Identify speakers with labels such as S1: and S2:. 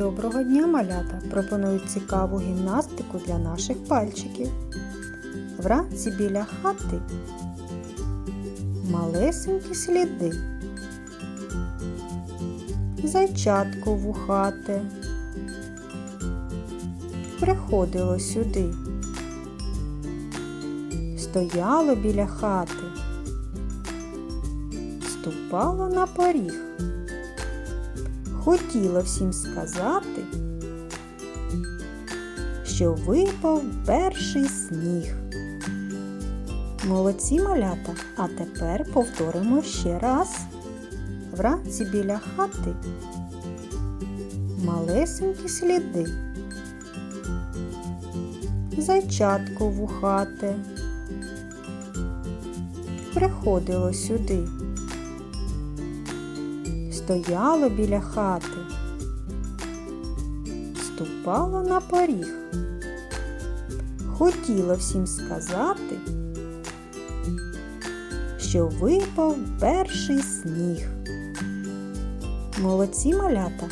S1: Доброго дня, малята! Пропоную цікаву гімнастику для наших пальчиків. Вранці біля хати малесенькі сліди. Зайчатко вухате приходило сюди. Стояло біля хати, ступало на поріг. Хотіла всім сказати, що випав перший сніг. Молодці малята, а тепер повторимо ще раз. Вранці біля хати малесенькі сліди. Зайчатко вухате приходило сюди стояло біля хати, ступало на поріг. Хотіло всім сказати, що випав перший сніг. Молодці малята,